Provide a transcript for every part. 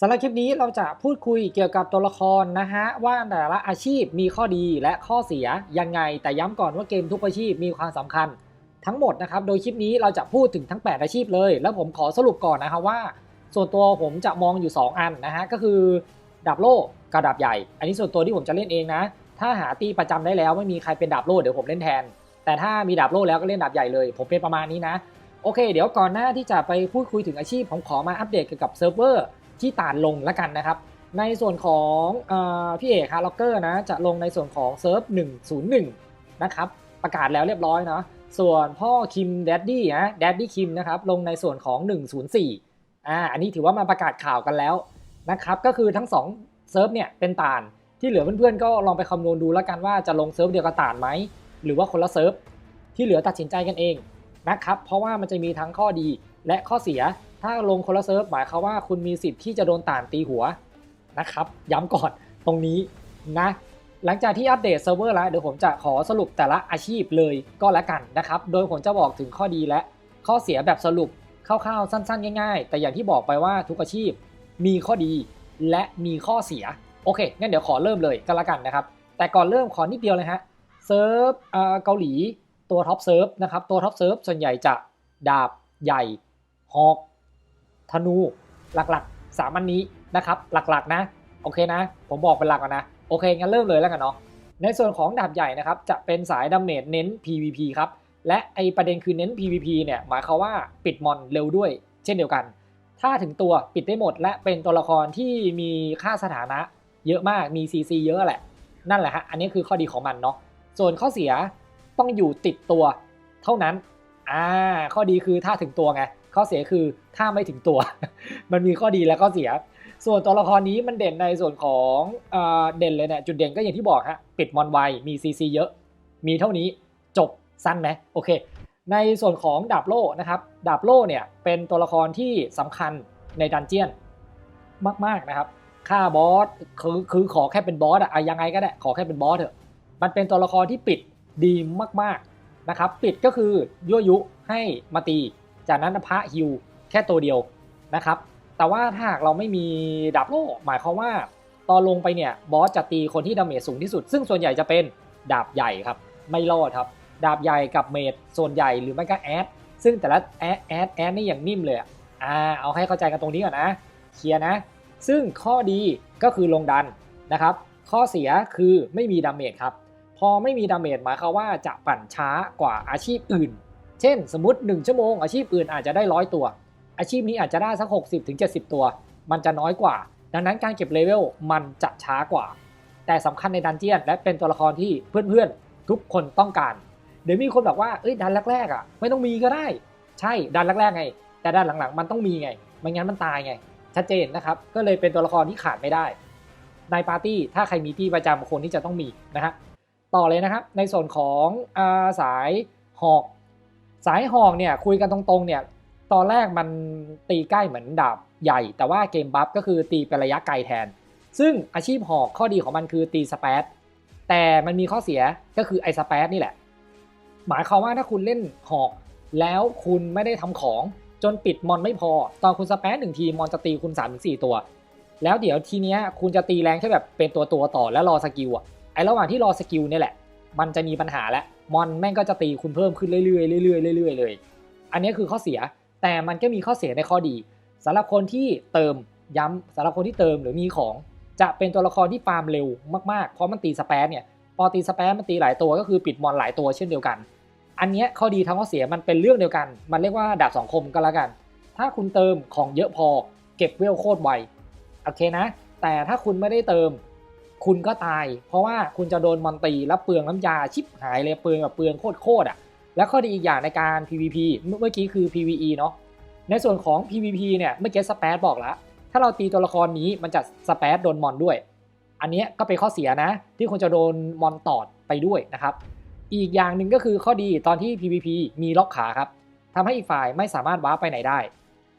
สำหรับคลิปนี้เราจะพูดคุยเกี่ยวกับตัวละครนะฮะว่าแต่ละอาชีพมีข้อดีและข้อเสียยังไง แต่ย้ำก่อนว่าเกมทุกอาชีพมีความสำคัญ ทั้งหมดนะครับโดยคลิปนี้เราจะพูดถึงทั้ง 8 อาชีพเลย แล้วผมขอสรุปก่อนนะครับว่า ส่วนตัวผมจะมองอยู่ 2 อันนะฮะก็คือดาบโล่กับดาบใหญ่ อันนี้ส่วนตัวที่ผมจะเล่นเองนะ ถ้าหาตีประจำได้แล้วไม่มีใครเป็นดาบโล่เดี๋ยวผมเล่นแทน แต่ถ้ามีดาบโล่แล้วก็เล่นดาบใหญ่เลย ผมเป็นประมาณนี้นะโอเค เดี๋ยวก่อนหน้าที่จะไปพูดคุยถึงอาชีพผมขอมาอัปเดตเกี่ยวกับเซิร์ฟเวอร์ ที่ต่านลงแล้วกันนะครับ ในส่วนของอพี่เอกฮาร์ล็อกเกอร์นะจะลงในส่วนของเซิร์ฟ101 นะครับ ประกาศแล้วเรียบร้อยเนาะส่วนพ่อคิมแดดดี้นะแดดดี้คิมนะครับลงในส่วนของ 104อ่าอันนี้ถือว่ามาประกาศข่าวกันแล้วนะครับก็คือทั้ง2เซิร์ฟเนี่ยเป็นต่านที่เหลือเพื่อนๆก็ลองไปคำนวณดูแล้วกันว่าจะลงเซิร์ฟเดียวกับต่านไหมหรือว่าคนละเซิร์ฟที่เหลือตัดสินใจกันเองนะครับเพราะว่ามันจะมีทั้งข้อดีและข้อเสีย ถ้าลงคนละเซิร์ฟหมายความว่าคุณมีสิทธิ์ที่จะโดนต่านตีหัวนะครับ ย้ำก่อนตรงนี้นะ หลังจากที่อัปเดตเซิร์ฟเวอร์แล้วเดี๋ยวผมจะขอสรุปแต่ละอาชีพเลยก็แล้วกันนะครับ โดยผมจะบอกถึงข้อดีและข้อเสียแบบสรุปคร่าวๆสั้นๆ ง่ายๆ แต่อย่างที่บอกไปว่าทุกอาชีพมีข้อดีและมีข้อเสีย โอเคงั้นเดี๋ยวขอเริ่มเลยก็แล้วกันนะครับ แต่ก่อนเริ่มขอนิดเดียวเลยฮะเซิร์ฟเกาหลีตัวท็อปเซิร์ฟนะครับตัวท็อปเซิร์ฟส่วนใหญ่จะดาบใหญ่ หอก ธนูหลักๆ3อันนี้นะครับหลักๆนะโอเคนะ ผมบอกเป็นหลักก่อนนะโอเคงั้นเริ่มเลยแล้วกันเนาะในส่วนของดาบใหญ่นะครับจะเป็นสายดาเมจเน้น PVP ครับและไอประเด็นคือเน้น PVP เนี่ยหมายความว่าปิดมอนเร็วด้วย เช่นเดียวกัน ถ้าถึงตัวปิดได้หมด และเป็นตัวละครที่มีค่าสถานะเยอะมากมี CC เยอะแหละ นั่นแหละฮะอันนี้คือข้อดีของมันเนาะส่วนข้อเสียต้องอยู่ติดตัวเท่านั้นอ่าข้อดีคือถ้าถึงตัวไง ข้อเสียคือถ้าไม่ถึงตัว มันมีข้อดีและข้อเสีย ส่วนตัวละครนี้มันเด่นในส่วนของเอเด่นเลยเนี่ยจุดเด่นก็อย่างที่บอกฮะปิดมอนไวมี CC เยอะ มีเท่านี้จบสั้นไหมโอเค ในส่วนของดาบโล่นะครับดาบโล่เนี่ยเป็นตัวละครที่สำคัญในดันเจียนมากๆนะครับฆ่าบอสคือคือขอแค่เป็นบอสอะยังไงก็ได้ขอแค่เป็นบอสเถอะมันเป็นตัวละครที่ปิดดีมากๆนะครับ ปิดก็คือยั่วยุให้มาตี จากนั้นพระฮิวแค่ตัวเดียวนะครับ แต่ว่าถ้าหากเราไม่มีดาบโล่หมายความว่า ตอนลงไปเนี่ยบอสจะตีคนที่ดาเมจสูงที่สุด ซึ่งส่วนใหญ่จะเป็นดาบใหญ่ครับ ไม่รอดครับ ดาบใหญ่กับเมจส่วนใหญ่หรือไม่ก็แอดซึ่งแต่ละแอดแอดแอดนี่อย่างนิ่มเลยอ่าเอาให้เข้าใจกันตรงนี้ก่อนนะเคลียร์นะ ซึ่งข้อดีก็คือลงดันนะครับ ข้อเสียคือไม่มีดาเมจครับ พอไม่มีดาเมจหมายความว่าจะปั่นช้ากว่าอาชีพอื่น เช่น สมมติ 1 ชั่วโมงอาชีพอื่นอาจจะได้ร้อยตัว อาชีพนี้อาจจะได้สัก 60-70ถึงตัว มันจะน้อยกว่า ดังนั้นการเก็บเลเวลมันจะช้ากว่า แต่สำคัญในดันเจียน และเป็นตัวละครที่เพื่อนๆ ทุกคนต้องการ เดี๋ยวมีคนบอกว่าเอ้ยดันแรกๆอะไม่ต้องมีก็ได้ ใช่ดันแรกๆไง แต่ดันหลังๆ มันต้องมีไงไม่งั้นมันตายไง ชัดเจนนะครับก็เลยเป็นตัวละครที่ขาดไม่ได้ ในปาร์ตี้ถ้าใครมีที่ประจำคนที่จะต้องมีนะฮะต่อเลยนะครับในส่วนของอาสายหอก สายหอกเนี่ยคุยกันตรงๆเนี่ยตอนแรกมันตีใกล้เหมือนดาบใหญ่ แต่ว่าเกมบัฟก็คือตีเป็นระยะไกลแทน ซึ่งอาชีพหอกข้อดีของมันคือตีสเปซแต่มันมีข้อเสียก็คือไอ้สเปซนี่แหละ หมายความว่าถ้าคุณเล่นหอก แล้วคุณไม่ได้ทำของจนปิดมอนไม่พอ ตอนคุณสเปซหนึ่งทีมอนจะตีคุณ3ามถึงสตัว แล้วเดี๋ยวทีเนี้ยคุณจะตีแรงแค่แบบเป็นตัวตัวต่อแล้วรอสกิลอะไอระหว่างที่รอสกิลเนี่ยแหละ มันจะมีปัญหาแล้วมอนแม่งก็จะตีคุณเพิ่มขึ้นเรื่อยๆเรื่อยๆเรื่อยๆเลย อันนี้คือข้อเสียแต่มันก็มีข้อเสียในข้อดีสำหรับคนที่เติมย้ำสำหรับคนที่เติมหรือมีของ จะเป็นตัวละครที่ฟาร์มเร็วมากๆ เพราะมันตีสเปซเนี่ยพอตีสเปซมันตีหลายตัวก็คือปิดมอนหลายตัวเช่นเดียวกัน อันนี้ข้อดีทั้งข้อเสียมันเป็นเรื่องเดียวกัน มันเรียกว่าดาบสองคมก็แล้วกัน ถ้าคุณเติมของเยอะพอเก็บเวลโคตรไวโอเคนะ แต่ถ้าคุณไม่ได้เติม คุณก็ตาย เพราะว่าคุณจะโดนมอนตีแล้วเปลืองน้ำยาชิบหายเลยเปลืองแบบเปลืองโคตรโคตรอะแล้วข้อดีอีกอย่างในการ PVP เมื่อกี้คือ PVE เนาะในส่วนของ PVP เนี่ยเมื่อกี้สเปซบอกแล้วถ้าเราตีตัวละครนี้มันจะสเปซโดนมอนด้วย อันนี้ก็เป็นข้อเสียนะ ที่คุณจะโดนมอนตอดไปด้วยนะครับ อีกอย่างหนึ่งก็คือข้อดีตอนที่ PVP มีล็อกขาครับทำให้อีกฝ่ายไม่สามารถว้าไปไหนได้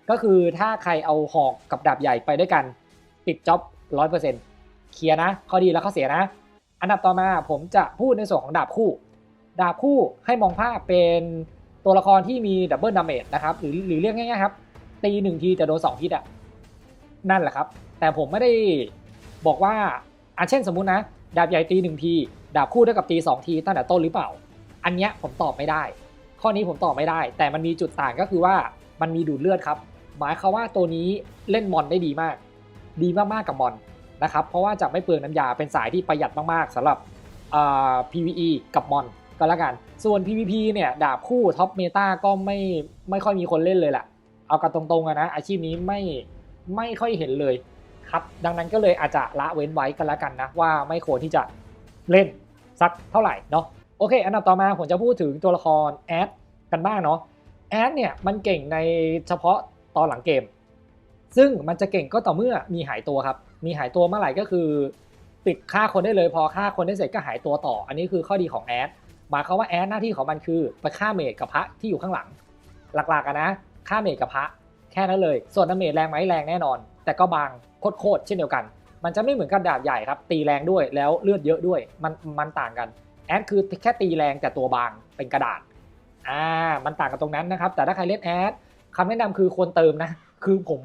ก็คือถ้าใครเอาหอกกับดาบใหญ่ไปด้วยกัน ปิดจ็อบร้อยเปอร์เซ็นต์ เคลียร์นะข้อดีและข้อเสียนะ อันดับต่อมาผมจะพูดในส่วนของดาบคู่ ดาบคู่ให้มองภาพเป็นตัวละครที่มีดับเบิลดาเมจนะครับหรือหรือเรียกง่ายๆครับ ตีหนึ่งทีแต่โดนสองฮิตอะนั่นแหละครับ แต่ผมไม่ได้บอกว่าอะเช่นสมมุตินะ ดาบใหญ่ตีหนึ่งทีดาบคู่เท่ากับตีสองทีตั้งแต่ต้นหรือเปล่า อันเนี้ยผมตอบไม่ได้ ข้อนี้ผมตอบไม่ได้ แต่มันมีจุดต่างก็คือว่ามันมีดูดเลือดครับ หมายความว่าตัวนี้เล่นมอนได้ดีมาก ดีมากๆกับมอน นะครับ เพราะว่าจะไม่เปลืองน้ำยาเป็นสายที่ประหยัดมากๆสำหรับ PVE กับมอนก็แล้วกัน ส่วน PVP เนี่ยดาบคู่ท็อปเมตาก็ไม่ไม่ค่อยมีคนเล่นเลยแหละเอากันตรงๆอะนะอาชีพนี้ไม่ไม่ค่อยเห็นเลยครับดังนั้นก็เลยอาจจะละเว้นไว้กันแล้วกันนะว่าไม่ควรที่จะเล่นสักเท่าไหร่เนาะโอเค อันดับต่อมาผมจะพูดถึงตัวละครแอดกันบ้างเนาะแอดเนี่ยมันเก่งในเฉพาะตอนหลังเกม ซึ่งมันจะเก่งก็ต่อเมื่อมีหายตัวครับ มีหายตัวเมื่อไหร่ก็คือ ปิดฆ่าคนได้เลยพอฆ่าคนได้เสร็จก็หายตัวต่อ อันนี้คือข้อดีของแอดหมายความว่าแอดหน้าที่ของมันคือไปฆ่าเมดกับพระที่อยู่ข้างหลัง หลักๆนะฆ่าเมดกับพระแค่นั้นเลย ส่วนดาเมจแรงไหมแรงแน่นอน แต่ก็บางโคตรๆเช่นเดียวกัน มันจะไม่เหมือนกับดาบใหญ่ครับ ตีแรงด้วยแล้วเลือดเยอะด้วย มันมันต่างกัน แอดคือแค่ตีแรงแต่ตัวบางเป็นกระดาษ อ่า มันต่างกันตรงนั้นนะครับ แต่ถ้าใครเล่นแอดคำแนะนำคือควรเติมนะ คือผม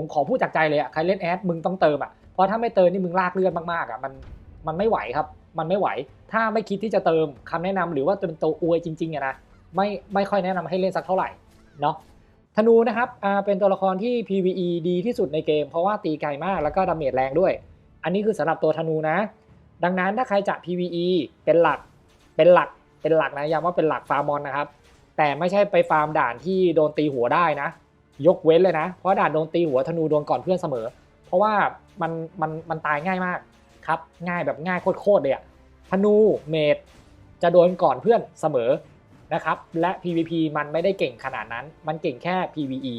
ผมขอพูดจากใจเลยอะใครเล่นแอดมึงต้องเติมอะเพราะถ้าไม่เติมนี่มึงลากเลือดมากๆอะมันมันไม่ไหวครับ มันไม่ไหว ถ้าไม่คิดที่จะเติมคำแนะนำหรือว่าเป็นตัวอวยจริงๆอะนะไม่ไม่ค่อยแนะนำให้เล่นสักเท่าไหร่เนาะธนูนะครับเป็นตัวละครที่ PVE ดีที่สุดในเกม เพราะว่าตีไกลมากแล้วก็ดาเมจแรงด้วย อันนี้คือสำหรับตัวธนูนะ ดังนั้นถ้าใครจะ PVE เป็นหลักเป็นหลักเป็นหลักนะย้ำว่าเป็นหลักฟาร์มมอนนะครับแต่ไม่ใช่ไปฟาร์มด่านที่โดนตีหัวได้นะ ยกเว้นเลยนะ เพราะด่านโดนตีหัวธนูโดนก่อนเพื่อนเสมอ เพราะว่ามันมันมันตายง่ายมากครับ ง่ายแบบง่ายโคตรๆเลยอะธนูเมดจะโดนก่อนเพื่อนเสมอนะครับและ PVP มันไม่ได้เก่งขนาดนั้น มันเก่งแค่ PVE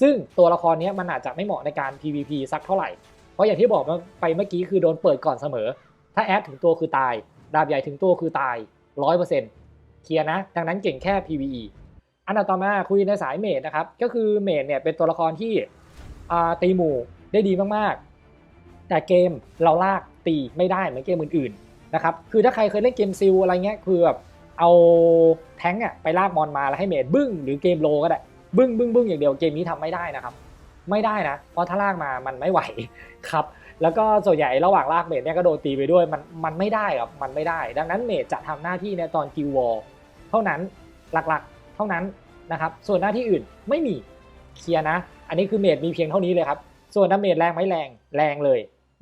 ซึ่งตัวละครนี้มันอาจจะไม่เหมาะในการ PVP สักเท่าไหร่ เพราะอย่างที่บอกไปเมื่อกี้คือโดนเปิดก่อนเสมอ ถ้าแอดถึงตัวคือตาย ดาบใหญ่ถึงตัวคือตาย 100%เคลียร์นะ ดังนั้นเก่งแค่ PVE อันดับต่อมาคุยในสายเมดนะครับ ก็คือเมดเนี่ยเป็นตัวละครที่ตีหมู่ได้ดีมากๆ แต่เกมเราลากตีไม่ได้เหมือนเกมอื่นๆนะครับคือถ้าใครเคยเล่นเกมซิลอะไรเงี้ยคือแบบเอาแท้งอะไปลากมอนมาแล้วให้เมดบึ้งหรือเกมโลก็ได้บึ้งบึ้งบึ้งอย่างเดียวเกมนี้ทำไม่ได้นะครับ ไม่ได้นะ เพราะถ้าลากมามันไม่ไหวครับแล้วก็ส่วนใหญ่ระหว่างลากเมดเนี่ยก็โดนตีไปด้วยมันมันไม่ได้ครับมันไม่ได้ ดังนั้นเมดจะทำหน้าที่ในตอนกิววอลเท่านั้นหลักๆ เท่านั้นนะครับ ส่วนหน้าที่อื่นไม่มีเคลียร์นะ อันนี้คือเมดมีเพียงเท่านี้เลยครับ ส่วนดาเมจแรงไหมแรงแรงเลย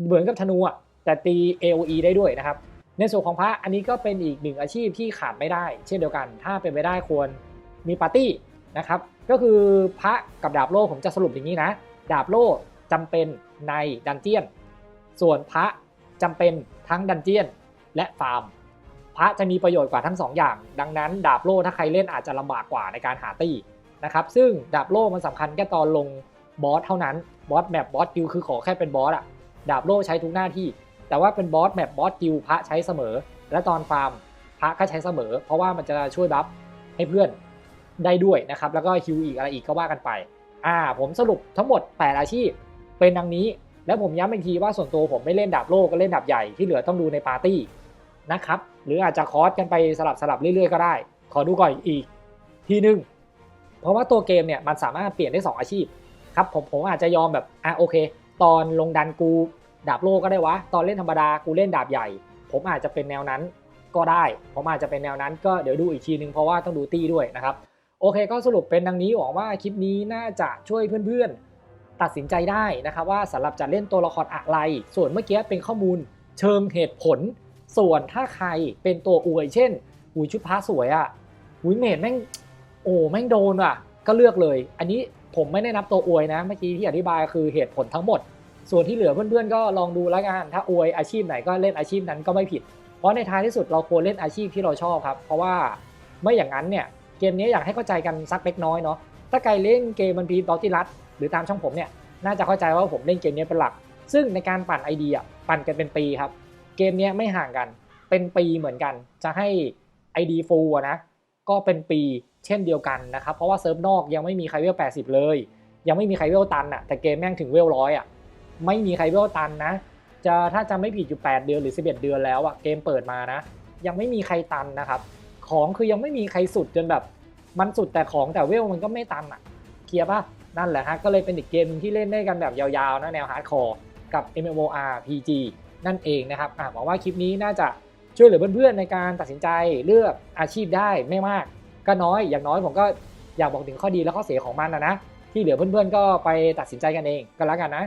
เหมือนกับธนูอะแต่ตี AOE ได้ด้วยนะครับ ในส่วนของพระอันนี้ก็เป็นอีกหนึ่งอาชีพที่ขาดไม่ได้ เช่นเดียวกัน ถ้าเป็นไปได้ควรมีปาร์ตี้นะครับ ก็คือพระกับดาบโล่ผมจะสรุปอย่างนี้นะ ดาบโล่จำเป็นในดันเจียน ส่วนพระจำเป็นทั้งดันเจียนและฟาร์ม พระจะมีประโยชน์กว่าทั้ง2ออย่าง ดังนั้น ดาบโล่ถ้าใครเล่นอาจจะลำบากกว่าในการหาตีนะครับ ซึ่งดาบโล่มันสำคัญแค่ตอนลงบอสเท่านั้น บอสแมปบอสกิลคือขอแค่เป็นบอสอะดาบโล่ใช้ทุกหน้าที่ แต่ว่าเป็นบอสแมปบอสกิลพระใช้เสมอ และตอนฟาร์มพระก็ใช้เสมอ เพราะว่ามันจะช่วยบัฟให้เพื่อนได้ด้วยนะครับ แล้วก็ฮิวอีกอะไรอีกก็ว่ากันไป อ่า ผมสรุปทั้งหมด 8 อาชีพเป็นดังนี้ แล้วผมย้ำอีกทีว่าส่วนตัวผมไม่เล่นดาบโลกก็เล่นดาบใหญ่ที่เหลือต้องดูในปาร์ตี้ นะครับ หรืออาจจะคอร์สกันไปสลับสลับเรื่อยๆก็ได้ ขอดูก่อนอีกทีนึง เพราะว่าตัวเกมเนี่ยมันสามารถเปลี่ยนได้ 2 อาชีพครับผมผมอาจจะยอมแบบอะโอเค ตอนลงดันกูดาบโลก็ได้วะ ตอนเล่นธรรมดากูเล่นดาบใหญ่ ผมอาจจะเป็นแนวนั้นก็ได้ ผมอาจจะเป็นแนวนั้นก็เดี๋ยวดูอีกทีนึงเพราะว่าต้องดูตี้ด้วยนะครับโอเคก็สรุปเป็นดังนี้หวังว่าคลิปนี้น่าจะช่วยเพื่อนๆ ตัดสินใจได้นะครับว่าสำหรับจะเล่นตัวละครอะไร ส่วนเมื่อกี้เป็นข้อมูลเชิงเหตุผล ส่วนถ้าใครเป็นตัวอวย เช่นหุยชุดพระสวยอะ่ะหุยเมดแม่งโอ้แม่งโดนอะ ก็เลือกเลย อันนี้ผมไม่ได้นับตัวอวยนะ เมื่อกี้ที่อธิบายคือเหตุผลทั้งหมด ส่วนที่เหลือเพื่อนๆก็ลองดูแล้วกันถ้าอวยอาชีพไหนก็เล่นอาชีพนั้นก็ไม่ผิด เพราะในท้ายที่สุดเราควรเล่นอาชีพที่เราชอบครับ เพราะว่าไม่อย่างนั้นเนี่ยเกมนี้อยากให้เข้าใจกันสักเล็กน้อยเนาะถ้าใครเล่นเกมมันพีบอลติรัสหรือตามช่องผมเนี่ยน่าจะเข้าใจว่าผมเล่นเกมนี้เป็นหลัก ซึ่งในการปั่นไอเดียปั่นกันเป็นปีครับ เกมนี้ไม่ห่างกัน เป็นปีเหมือนกัน จะให้ ID ฟูลนะก็เป็นปีเช่นเดียวกันนะครับ เพราะว่าเซิร์ฟนอกยังไม่มีใครเวล 80 เลย ยังไม่มีใครเวลตันอะแต่เกมแม่งถึงเวลร้อยอะไม่มีใครเวลตันนะ จะถ้าจะไม่ผิดอยู่ 8 เดือนหรือ 11 เดือนแล้วอะเกมเปิดมานะ ยังไม่มีใครตันนะครับ ของคือยังไม่มีใครสุดจนแบบ มันสุดแต่ของแต่เวลมันก็ไม่ตันอะเคลียร์ป่ะนั่นแหละฮะก็เลยเป็นอีกเกมที่เล่นได้กันแบบยาวๆนะแนวฮาร์ดคอร์กับ MMORPG นั่นเองนะครับอะหวังว่าคลิปนี้น่าจะช่วยเหลือเพื่อนๆในการตัดสินใจเลือกอาชีพได้ไม่มากก็น้อยอย่างน้อยผมก็อยากบอกถึงข้อดีและข้อเสียของมันนะนะที่เหลือเพื่อนๆก็ไปตัดสินใจกันเองก็แล้วกันนะ